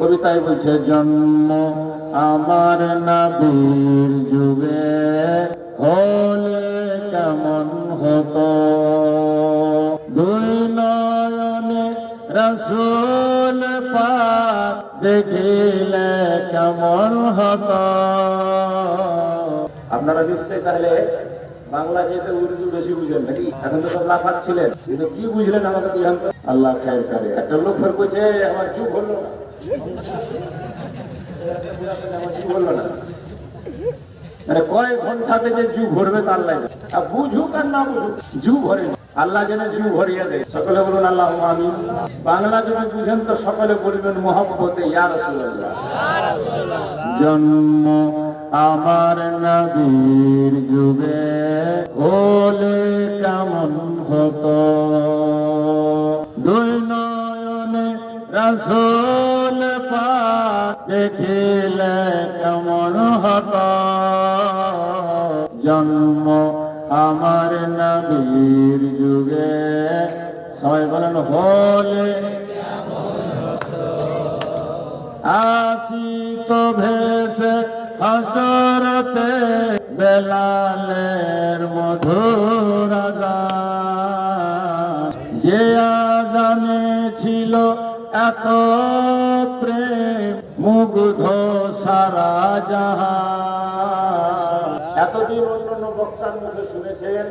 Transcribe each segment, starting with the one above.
কবিতায় বলছে, জন্ম আমার নবীর যুগে, হলে কেমন হতো? দুই নয়নে রসুল পাক দেখিলে কেমন হতো? আপনারা নিশ্চয়ই তাহলে বাংলা যেতে উর্দু বেশি বুঝেন, নাকি? এখন তো সব লাফাচ্ছিলেন। কিন্তু কি বুঝলেন আমাকে বুঝান তো আল্লাহ খায়ের করে একটা লোক ফের আমার চুপ হলো না। মানে কয় ঘন্টাতে যে জু তার লাগে আর বুঝুক আর না বুঝুক জু আল্লাহ যেন জু দেয়। সকলে বলুন আল্লাহ আমি বাংলা যদি বুঝেন তো সকলে বলবেন ইয়া রাসূলুল্লাহ। জন্ম আমার নবীর যুগে হলে কেমন হতো? দুই নয়নে রসুল দেখিলে কেমন হতো জন্ম আমার নবীর যুগে সবাই বলেন, হলে আসিত ভেসে হসরতে বেলালের মধুর। যে আজানে ছিল এত সারা জাহান। এতদিন অন্য বক্তার মুখে শুনেছেন,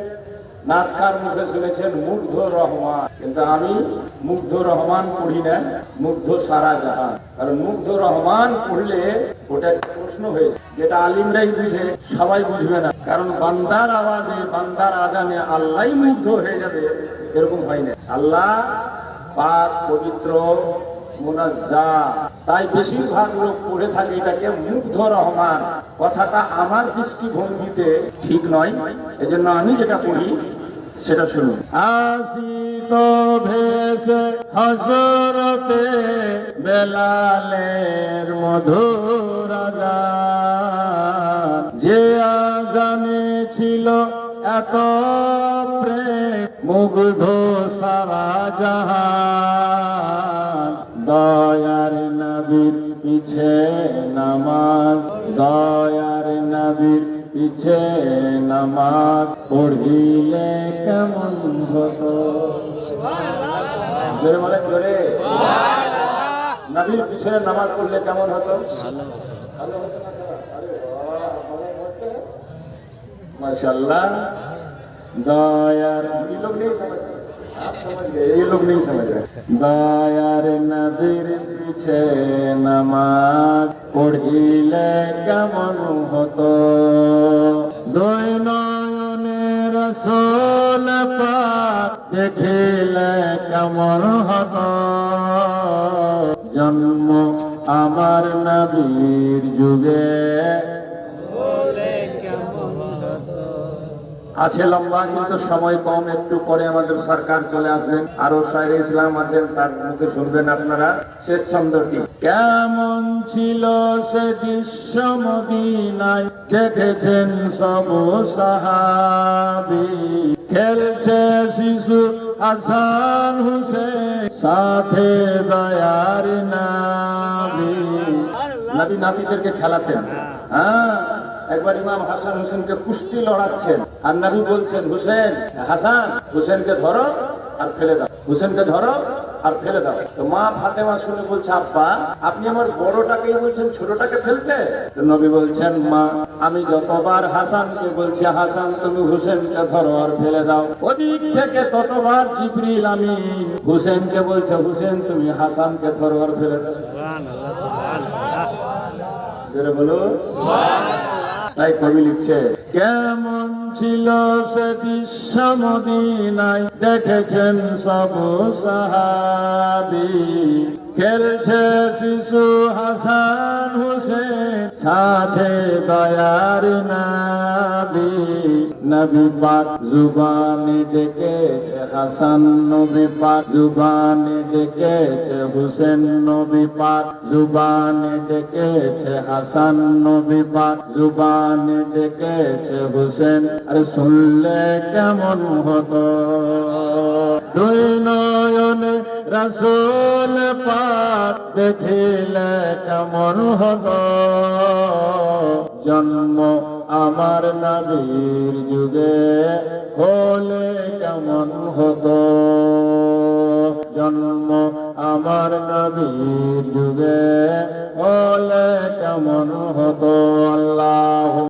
নাটকার মুখে শুনেছেন মুগ্ধ রহমান। কিন্তু আমি মুগ্ধ রহমান পড়ি না, মুগ্ধ সারা জাহান। কারণ মুগ্ধ রহমান পড়লে ওটা প্রশ্ন হয়ে। যেটা আলিমরাই বুঝে, সবাই বুঝবে না। কারণ বান্দার আওয়াজে, বান্দার আজানে আল্লাহ মুগ্ধ হয়ে যাবে, এরকম হয় না। আল্লাহ পাক পবিত্র মুনাজ্জা। তাই বেশিরভাগ লোক পড়ে থাকে এটাকে মুগ্ধ রহমান। কথাটা আমার দৃষ্টিভঙ্গিতে ঠিক নয়, এজন্য আমি যেটা পড়ি সেটা শুনুন। আসিত ভেসে হজরতে বেলালের মধুর আজান। যে আজানে ছিল এত প্রেম, মুগ্ধ সারা জাহান। দয়ার নবীর পিছে নামাজ, দয়ার নবীর পিছে নামাজ পড়িলে কেমন হতো? জোরে মানে জোরে। নবীর পিছনে নামাজ পড়লে কেমন হতো? মাসাল্লাহ দয়ার লোক নেই সমস্ত ये लोग नहीं समझ रहे दायार নবীর পিছে নামাজ পড়িলে কেমন হতো দুই নয়নে রসুল পাক দেখিলে কেমন হতো জন্ম আমার নবীর যুগে আছে লম্বা কিন্তু সময় কম একটু পরে আমাদের সরকার চলে আসবেন। আরও সাহেব ইসলাম আছেন তার মুখে শুনবেন আপনারা। শেষ ছন্দটি। কেমন ছিল সে দৃশ্য মদিনায়? দেখেছেন সব সাহাবি। খেলছে শিশু আসান হুসেন সাথে দয়ার নাবি। নবী নাতিদেরকে খেলাতেন। হ্যাঁ। একবার ইমাম হাসান হোসেনকে কুস্তি লড়াচ্ছেন। আর নবী বলছেন হুসেন হাসান হোসেনকে ধরো আর ফেলে দাও। হোসেনকে ধরো আর ফেলে দাও। তো মা ফাতেমা শুনে বলছে আব্বা আপনি আমার বড়টাকেই বলছেন ছোটটাকে ফেলতে? তো নবী বলছেন মা আমি যতবার হাসানকে বলছি হাসান তুমি হোসেনকে ধরো আর ফেলে দাও। ওদিক থেকে ততবার জিবরিল আমি হোসেনকে বলছে হুসেন তুমি হাসানকে ধরো আর ফেলে দাও। বলুন। তাই কবি লিখছে কেমন ছিল সে বিশ্ব মদিনায় দেখেছেন সব সাহাবি। খেলছে শিশু হাসান হুসেন, সাথে দয়ার নাবি। নবী পাক জুবানে ডেকেছে হাসান, নবী পাক জুবানে ডেকেছে হুসেন, নবী পাক জুবানে ডেকেছে হাসান, নবী পাক জুবানে ডেকেছে হুসেন। আরে শুনলে কেমন হতো? দুই রসুল পাক দেখিলে কেমন হতো জন্ম আমার নবীর যুগে হলে কেমন হতো? জন্ম আমার নবীর যুগে হলে কেমন হতো? আল্লাহ